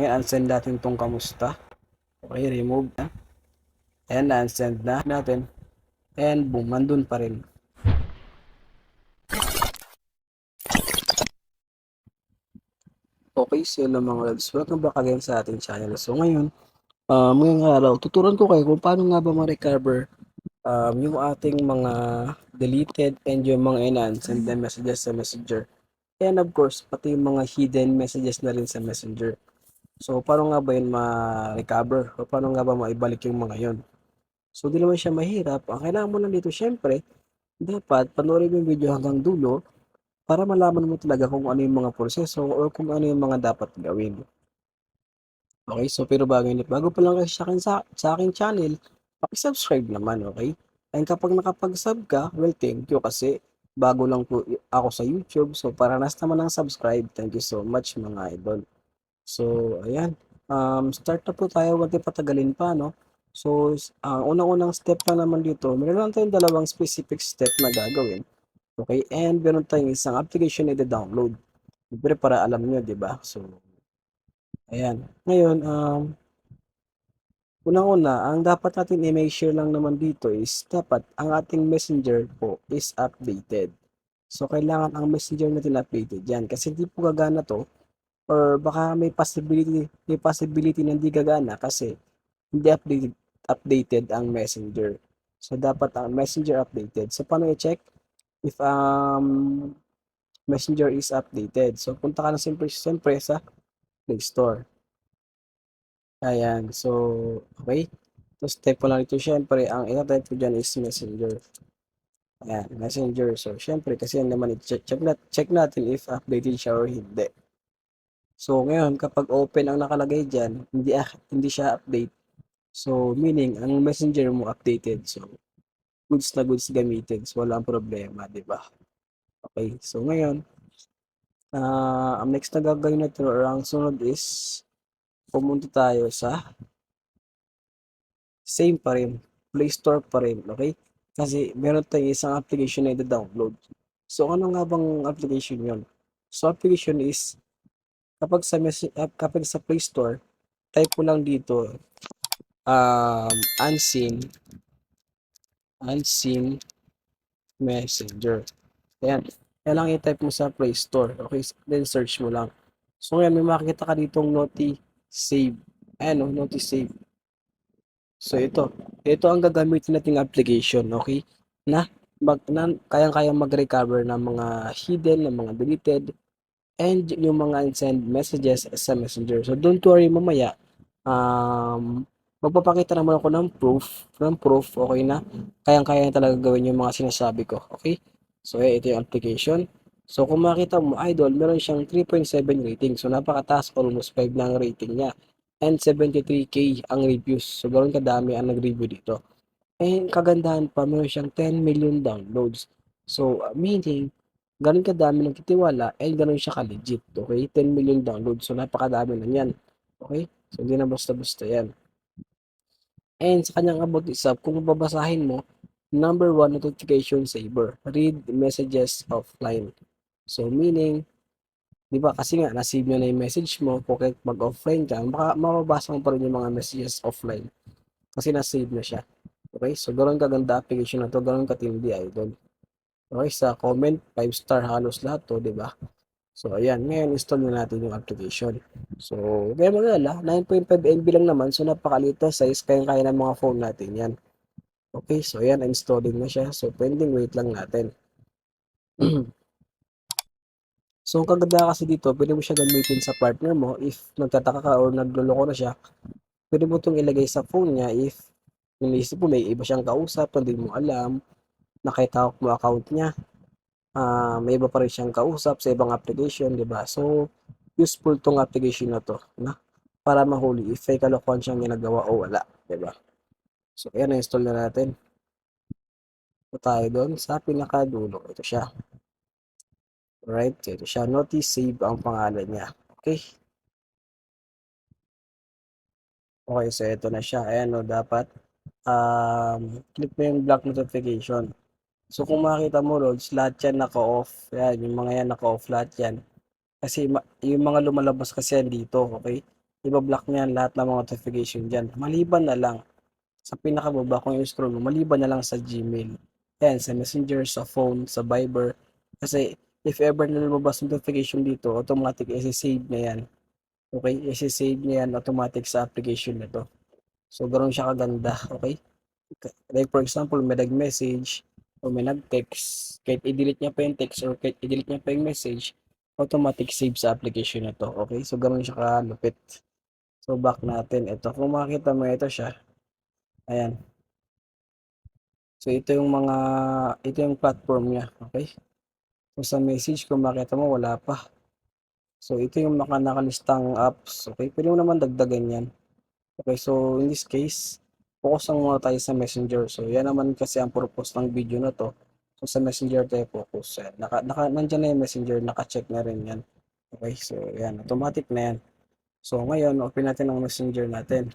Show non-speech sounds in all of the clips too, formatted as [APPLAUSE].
Ngayon, unsend natin tong kamusta. Okay, remove na. Ayan, na-unsend na natin. And boom, nandun pa rin. Okay, so yun mga lods. Welcome back again sa ating channel. So ngayon, um, ngayong araw, tuturuan ko kayo kung paano nga ba ma-recover um, yung ating mga deleted and yung mga enhanced and then messages sa messenger. And of course, pati yung mga hidden messages na rin sa messenger. So, paano nga ba yun ma-recover? O paano nga ba maibalik yung mga yon? So, di naman siya mahirap. Ang kailangan mo lang dito, syempre, dapat panoorin yung video hanggang dulo para malaman mo talaga kung ano yung mga proseso or kung ano yung mga dapat gawin. Okay, so pero bago yun, bago pa lang kayo sa akin, sa, sa aking channel, pakisubscribe naman, okay? And kapag nakapag-sub ka, well, thank you kasi bago lang po ako sa YouTube. So, para nas naman ng subscribe, thank you so much mga idol. So, ayan. Um, start na po tayo, huwag patagalin pa, no? So, ang unang-unang step pa naman dito, meron lang tayong dalawang specific step na gagawin. Okay, and meron tayong isang application na i-download. Siyempre, para alam nyo, di ba? So, ayan. Ngayon, um, Unang-una, ang dapat natin i-make sure lang naman dito is dapat ang ating messenger po is updated. So, kailangan ang messenger natin updated yan. Kasi hindi po gagana to or baka may possibility, may possibility na hindi gagana kasi hindi updated, updated ang messenger. So, dapat ang messenger updated. So, paano i-check? If um, messenger is updated. So, punta ka na siyempre, siyempre sa Play Store. Ayan. So, okay. So, step ko lang ito, syempre, ang itatype ko dyan is messenger. Ayan, messenger. So, syempre, kasi yan naman, check, check, check natin if updated siya or hindi. So, ngayon, kapag open ang nakalagay dyan, hindi, hindi siya update. So, meaning, ang messenger mo updated. So, goods na goods gamitin. So, wala problema, di ba? Okay. So, ngayon, ah ang next na gagawin natin or ang sunod is, pumunta tayo sa same pa rin, Play Store pa rin, okay? Kasi meron tayong isang application na i-download. So, ano nga bang application yon? So, application is, kapag sa, mes- ah, kapag sa Play Store, type mo lang dito, um, unseen, unseen messenger. Ayan. Kaya lang i-type mo sa Play Store. Okay? Then search mo lang. So, ngayon, may makikita ka ditong noti save. Ayan, oh, noti save. So, ito. Ito ang gagamitin nating application, okay? Na, mag, kayang-kayang mag-recover ng mga hidden, ng mga deleted, and yung mga unsend messages sa messenger. So, don't worry, mamaya, um, magpapakita naman ako ng proof, ng proof, okay na? Kayang-kaya na talaga gawin yung mga sinasabi ko, okay? So, eh, ito yung application. So, kung makita mo, idol, meron siyang 3.7 rating. So, napakataas, almost 5 na ang rating niya and 73k ang reviews. So, ganoon kadami ang nag-review dito. And kagandahan pa, meron siyang 10 million downloads. So, meaning, ganun kadami ng kitiwala and ganun siya ka-legit. Okay? 10 million downloads. So, napakadami na yan. Okay? So, hindi na basta-basta yan. And sa kanyang about itself, kung babasahin mo, number one notification saver. Read messages offline. So, meaning, Di ba? Kasi nga, nasave mo na yung message mo, kung mag-offline ka, baka mababasa mo pa rin yung mga messages offline. Kasi nasave na siya. Okay? So, ganoon kaganda application na to, ganoon katindi, idol. Okay, sa comment, 5 star halos lahat to, di ba? So, ayan. Ngayon, install na natin yung application. So, kaya magala, 9.5 MB lang naman. So, napakaliit na size. Kaya-kaya ng mga phone natin yan. Okay, so ayan, installing na siya. So, pending wait lang natin. [CLEARS THROAT] So, ang kaganda kasi dito, pwede mo siya gamitin sa partner mo if nagtataka ka or nagluloko na siya. Pwede mo itong ilagay sa phone niya if inisip mo may iba siyang kausap, hindi mo alam, nakitawak mo account niya, ah may iba pa rin siyang kausap sa ibang application, di ba? So, useful tong application na to, na? Para mahuli if fake kalokohan siyang ginagawa o wala, di ba? So, ayan, na-install na natin. So, tayo doon sa pinakadulo. Ito siya. Right, ito siya. Notice save ang pangalan niya. Okay. Okay, so ito na siya. Ayan, no, dapat um, click mo yung block notification. So, kung makita mo, Rods, lahat yan naka-off. Yan, yung mga yan naka-off lahat yan. Kasi yung mga lumalabas kasi yan dito, okay? ibablock niyan lahat ng mga notification dyan. Maliban na lang sa pinakababa kung i-scroll mo, maliban na lang sa Gmail. Yan, sa Messenger, sa phone, sa Viber. Kasi if ever na lumabas notification dito, automatic isi-save na yan. Okay, isi-save niya yan automatic sa application na to. So, ganoon siya kaganda, okay? Like for example, may nag-message o may nag-text, kahit i-delete niya pa yung text or kahit i-delete niya pa yung message, automatic save sa application na to, okay? So, ganoon siya kalupit. So, back natin. Ito, kung makita mo, ito siya. Ayan. So, ito yung mga, ito yung platform niya, okay? So, sa message, kung makita mo, wala pa. So, ito yung mga nakalistang apps, okay? Pwede mo naman dagdagan yan. Okay, so in this case, focus lang muna tayo sa Messenger. So, yan naman kasi ang purpose ng video na to. So, sa Messenger tayo focus. Yan. Naka, naka, nandyan na yung Messenger, naka-check na rin yan. Okay, so yan, automatic na yan. So, ngayon, open natin ang Messenger natin.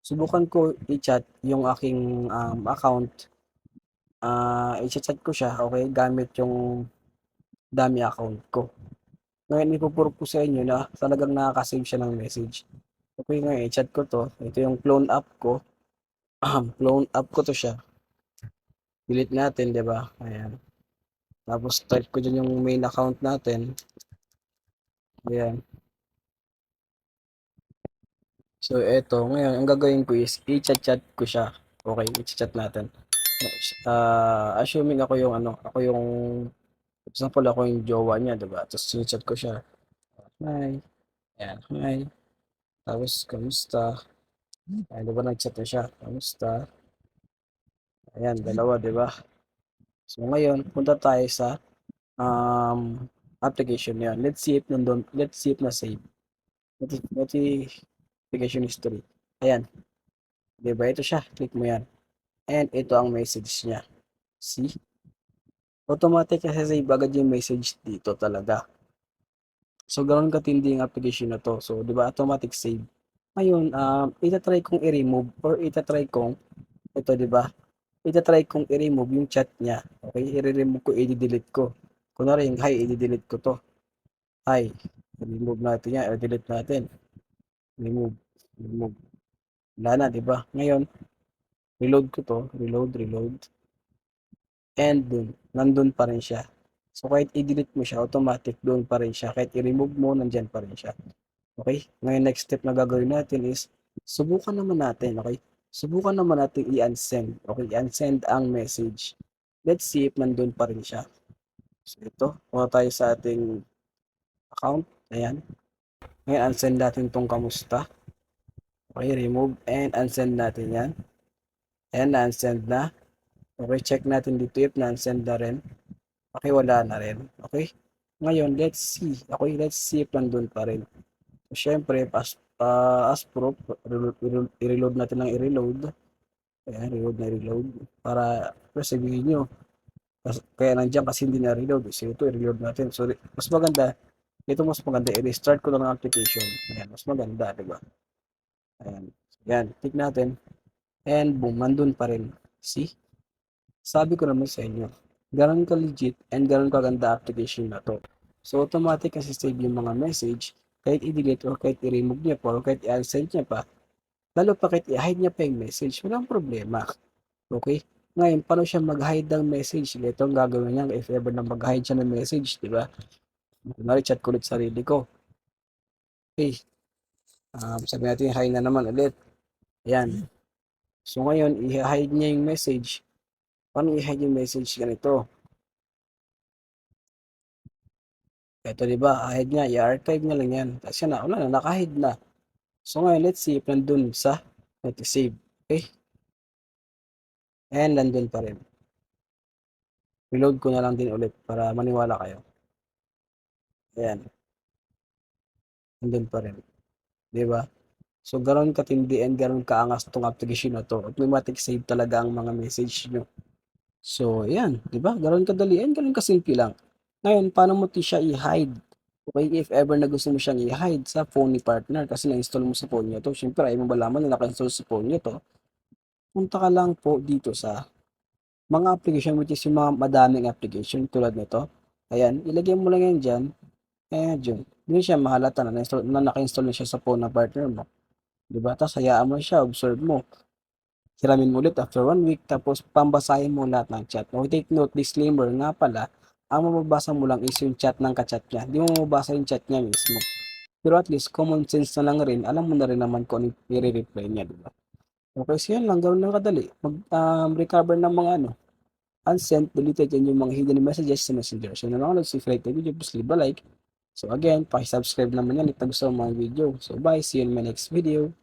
Subukan ko i-chat yung aking um, account. Ah, i-chat ko siya, okay, gamit yung dami account ko. Ngayon, ipupurpose sa inyo na talagang nakaka-save siya ng message. Okay, ngayon, i-chat ko to. Ito yung clone app ko. Clone app ko to siya. Delete natin, di ba? Ayan. Tapos, type ko dyan yung main account natin. Ayan. So, eto. Ngayon, ang gagawin ko is, i-chat-chat ko siya. Okay, i-chat natin. Uh, assuming ako yung, ano, ako yung, example, ako yung jowa niya, di ba? Tapos, i-chat ko siya. Hi. Ayan, hi. Tapos, kamusta? Ayan, di ba nag-chat na siya? Kamusta? Ayan, dalawa, di ba? So, ngayon, punta tayo sa um, application na yan. Let's see if nandun, let's see if na-save. Noti- Notification history. Ayan. Di ba? Ito siya. Click mo yan. And ito ang message niya. See? Automatic kasi save agad yung message dito talaga. So, ganoon katindi yung application na to. So, di ba, automatic save. Ngayon, um, itatry kong i-remove or itatry kong, ito, di ba, itatry kong i-remove yung chat niya. Okay, i-remove ko, i-delete ko. Kunwari yung hi, i-delete ko to. Hi, remove natin yan, i-delete natin. Remove, remove. Wala na, di ba? Ngayon, reload ko to, reload, reload. And dun, nandun pa rin siya. So, kahit i-delete mo siya, automatic doon pa rin siya. Kahit i-remove mo, nandyan pa rin siya. Okay? Ngayon, next step na gagawin natin is, subukan naman natin, okay? Subukan naman natin i-unsend. Okay? I-unsend ang message. Let's see if nandun pa rin siya. So, ito. Kuha tayo sa ating account. Ayan. Ngayon, unsend natin tong kamusta. Okay, remove and unsend natin yan. Ayan, na-unsend na. Okay, check natin dito if na-unsend na rin. Okay, wala na rin. Okay? Ngayon, let's see. Okay, let's see if nandun pa rin. So, syempre, as, uh, as proof, reload, i-reload natin ng i-reload. Ayan, reload na reload. Para, sabihin nyo, kaya nandiyan kasi hindi na reload. So, ito, i-reload natin. So, mas maganda, ito mas maganda, i-restart ko lang ang application. Ayan, mas maganda, di ba? Ayan. Ayan, click natin. And boom, nandun pa rin. See? Sabi ko naman sa inyo, ganun ka legit and ganun kaganda application na to. So, automatic kasi save yung mga message, kahit i-delete or kahit i-remove niya pa or kahit i-send niya pa, lalo pa kahit i-hide niya pa yung message, walang problema. Okay? Ngayon, paano siya mag-hide ng message? Ito ang gagawin niya if ever na mag-hide siya ng message, di ba? Kunwari, chat ko ulit sarili ko. Okay. Um, sabi natin, hi na naman ulit. Ayan. So, ngayon, i-hide niya yung message. Paano i-hide yung message ganito? Ito, di ba? Hide niya. I-archive niya lang yan. Yan na. Wala na. Naka-hide na. So, ngayon, let's see if nandun sa save. Okay? And nandun pa rin. Reload ko na lang din ulit para maniwala kayo. Ayan. Nandun pa rin. Di ba? So, ganon katindi and ganon kaangas tong application na to. Automatic save talaga ang mga message nyo. So, ayan, 'di ba? Ganoon kadali and ganoon kasimple lang. Ngayon, paano mo 'to siya i-hide? Okay, if ever na gusto mo siyang i-hide sa phone ni partner kasi na-install mo sa phone niya 'to. Syempre, ayaw mo malaman na naka-install sa phone niya 'to. Punta ka lang po dito sa mga application which is yung mga madaming application tulad nito. Ayan, ilagay mo lang yan dyan. Eh, yun. Hindi siya mahalata na, na-install, na naka-install na siya sa phone ng partner mo. Diba? Tapos hayaan mo siya, observe mo. Hiramin mo ulit after one week, tapos pambasahin mo lahat ng chat. Okay, take note, disclaimer nga pala, ang mababasa mo lang is yung chat ng kachat niya. Hindi mo mababasa yung chat niya mismo. Pero at least, common sense na lang rin, alam mo na rin naman kung ano i-reply niya, diba? Okay, so yun lang, gawin lang kadali. Mag-recover ng mga ano, unsent, deleted, yan yung mga hidden messages sa messenger. So, nanonood si Flight the video, please leave a like. So, again, pakisubscribe naman yan if nagustuhan mo ang video. So, bye, see you in my next video.